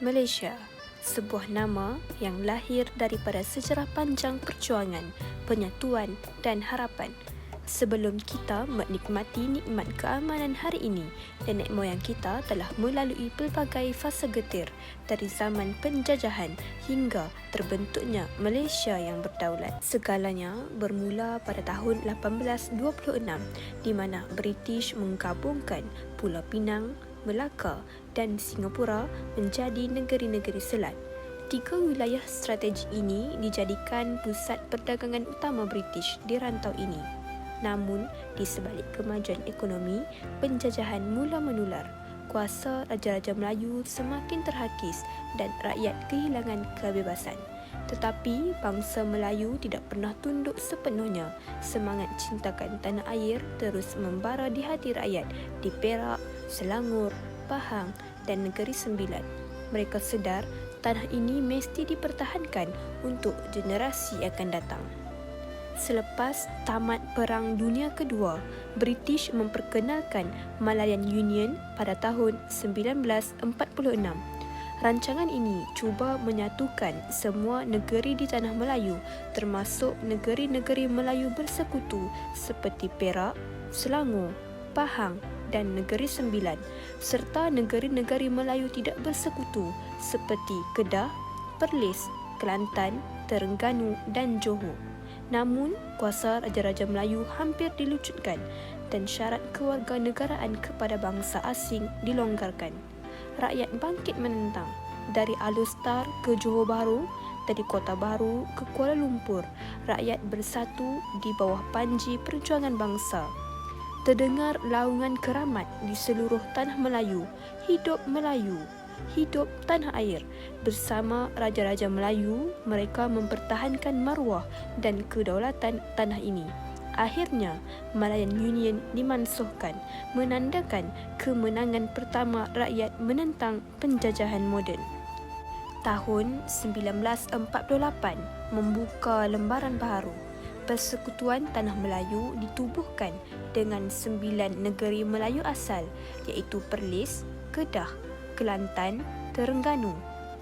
Malaysia, sebuah nama yang lahir daripada sejarah panjang perjuangan, penyatuan dan harapan. Sebelum kita menikmati nikmat keamanan hari ini, nenek moyang kita telah melalui pelbagai fasa getir dari zaman penjajahan hingga terbentuknya Malaysia yang berdaulat. Segalanya bermula pada tahun 1826 di mana British menggabungkan Pulau Pinang, Melaka dan Singapura menjadi negeri-negeri selat. Tiga wilayah strategi ini dijadikan pusat perdagangan utama British di rantau ini. Namun, di sebalik kemajuan ekonomi, penjajahan mula menular. Kuasa Raja-Raja Melayu semakin terhakis dan rakyat kehilangan kebebasan. Tetapi bangsa Melayu tidak pernah tunduk sepenuhnya. Semangat cintakan tanah air terus membara di hati rakyat di Perak, Selangor, Pahang dan Negeri Sembilan. Mereka sedar tanah ini mesti dipertahankan untuk generasi akan datang. Selepas tamat Perang Dunia Kedua, British memperkenalkan Malayan Union pada tahun 1946. Rancangan ini cuba menyatukan semua negeri di Tanah Melayu termasuk negeri-negeri Melayu bersekutu seperti Perak, Selangor, Pahang dan Negeri Sembilan serta negeri-negeri Melayu tidak bersekutu seperti Kedah, Perlis, Kelantan, Terengganu dan Johor. Namun, kuasa Raja-Raja Melayu hampir dilucutkan dan syarat kewarganegaraan kepada bangsa asing dilonggarkan. Rakyat bangkit menentang dari Alustar ke Johor Bahru, dari Kota Baru ke Kuala Lumpur, rakyat bersatu di bawah panji perjuangan bangsa. Terdengar laungan keramat di seluruh tanah Melayu, hidup Melayu hidup tanah air. Bersama Raja-Raja Melayu, mereka mempertahankan maruah dan kedaulatan tanah ini. Akhirnya, Malayan Union dimansuhkan, menandakan kemenangan pertama rakyat menentang penjajahan moden. Tahun 1948 membuka lembaran baru. Persekutuan Tanah Melayu ditubuhkan dengan sembilan negeri Melayu asal iaitu Perlis, Kedah, Kelantan, Terengganu,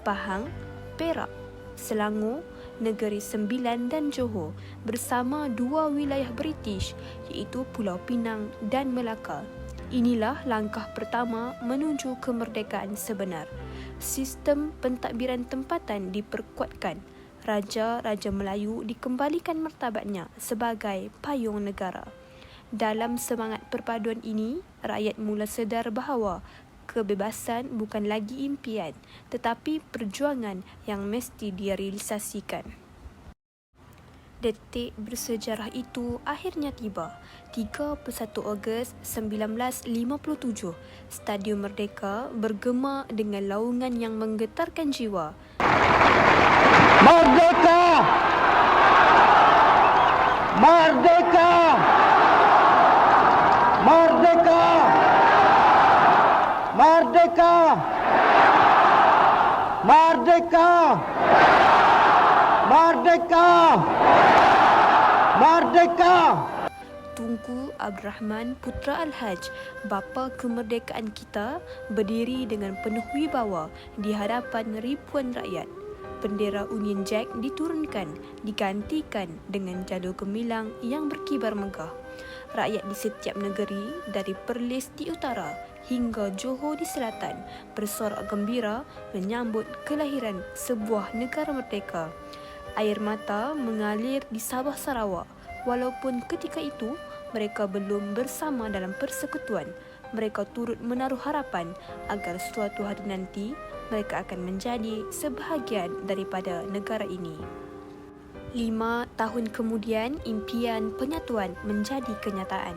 Pahang, Perak, Selangor, Negeri Sembilan dan Johor bersama dua wilayah British iaitu Pulau Pinang dan Melaka. Inilah langkah pertama menuju kemerdekaan sebenar. Sistem pentadbiran tempatan diperkuatkan. Raja-Raja Melayu dikembalikan martabatnya sebagai payung negara. Dalam semangat perpaduan ini, rakyat mula sedar bahawa kebebasan bukan lagi impian tetapi perjuangan yang mesti direalisasikan. Detik bersejarah itu akhirnya tiba. 31 Ogos 1957, Stadium Merdeka bergema dengan laungan yang menggetarkan jiwa. Merdeka! Merdeka! Merdeka! Merdeka! Merdeka! Merdeka! Tunku Abdul Rahman Putra Al-Haj, bapa kemerdekaan kita, berdiri dengan penuh wibawa di hadapan ribuan rakyat. Bendera Union Jack diturunkan, digantikan dengan jalur gemilang yang berkibar megah. Rakyat di setiap negeri, dari Perlis di utara hingga Johor di selatan bersorak gembira menyambut kelahiran sebuah negara merdeka. Air mata mengalir di Sabah Sarawak walaupun ketika itu mereka belum bersama dalam persekutuan. Mereka turut menaruh harapan agar suatu hari nanti mereka akan menjadi sebahagian daripada negara ini. Lima tahun kemudian, impian penyatuan menjadi kenyataan.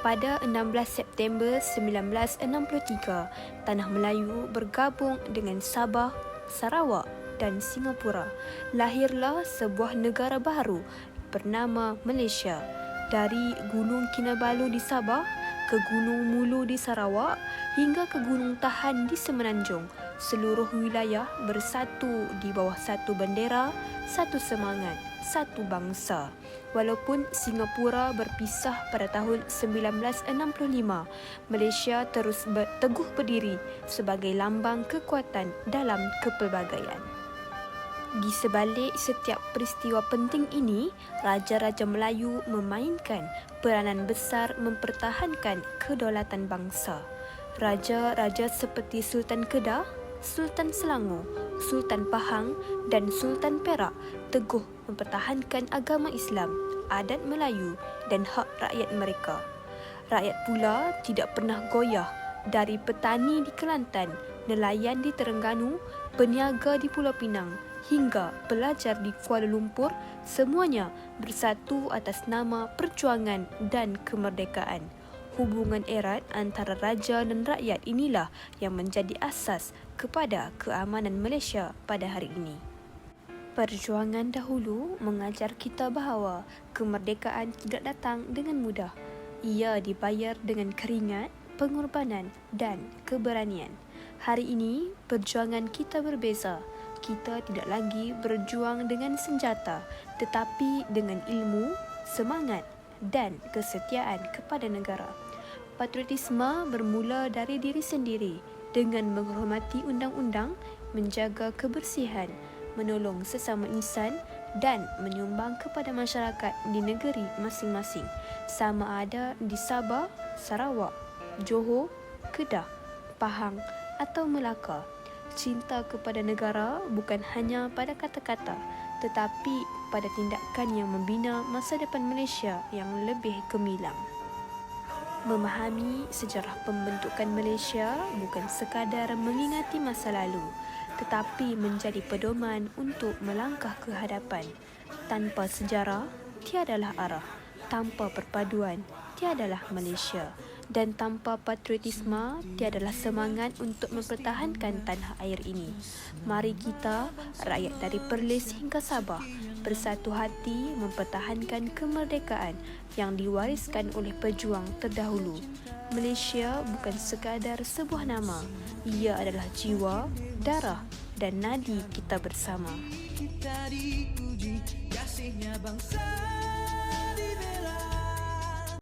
Pada 16 September 1963, Tanah Melayu bergabung dengan Sabah, Sarawak dan Singapura. Lahirlah sebuah negara baru bernama Malaysia. Dari Gunung Kinabalu di Sabah ke Gunung Mulu di Sarawak hingga ke Gunung Tahan di Semenanjung, seluruh wilayah bersatu di bawah satu bendera, satu semangat, satu bangsa. Walaupun Singapura berpisah pada tahun 1965, Malaysia terus teguh berdiri sebagai lambang kekuatan dalam kepelbagaian. Di sebalik setiap peristiwa penting ini, Raja-Raja Melayu memainkan peranan besar mempertahankan kedaulatan bangsa. Raja-raja seperti Sultan Kedah, Sultan Selangor, Sultan Pahang dan Sultan Perak teguh mempertahankan agama Islam, adat Melayu dan hak rakyat mereka. Rakyat pula tidak pernah goyah dari petani di Kelantan, nelayan di Terengganu, peniaga di Pulau Pinang hingga pelajar di Kuala Lumpur semuanya bersatu atas nama perjuangan dan kemerdekaan. Hubungan erat antara raja dan rakyat inilah yang menjadi asas kepada keamanan Malaysia pada hari ini. Perjuangan dahulu mengajar kita bahawa kemerdekaan tidak datang dengan mudah. Ia dibayar dengan keringat, pengorbanan dan keberanian. Hari ini, perjuangan kita berbeza. Kita tidak lagi berjuang dengan senjata, tetapi dengan ilmu, semangat dan kesetiaan kepada negara. Patriotisme bermula dari diri sendiri dengan menghormati undang-undang, menjaga kebersihan, menolong sesama insan dan menyumbang kepada masyarakat di negeri masing-masing sama ada di Sabah, Sarawak, Johor, Kedah, Pahang atau Melaka. Cinta kepada negara bukan hanya pada kata-kata tetapi pada tindakan yang membina masa depan Malaysia yang lebih gemilang. Memahami sejarah pembentukan Malaysia bukan sekadar mengingati masa lalu tetapi menjadi pedoman untuk melangkah ke hadapan. Tanpa sejarah, tiadalah arah. Tanpa perpaduan, tiadalah Malaysia. Dan tanpa patriotisme, tiadalah semangat untuk mempertahankan tanah air ini. Mari kita, rakyat dari Perlis hingga Sabah, bersatu hati mempertahankan kemerdekaan yang diwariskan oleh pejuang terdahulu. Malaysia bukan sekadar sebuah nama. Ia adalah jiwa, darah dan nadi kita bersama. kita diuji kasihnya bangsa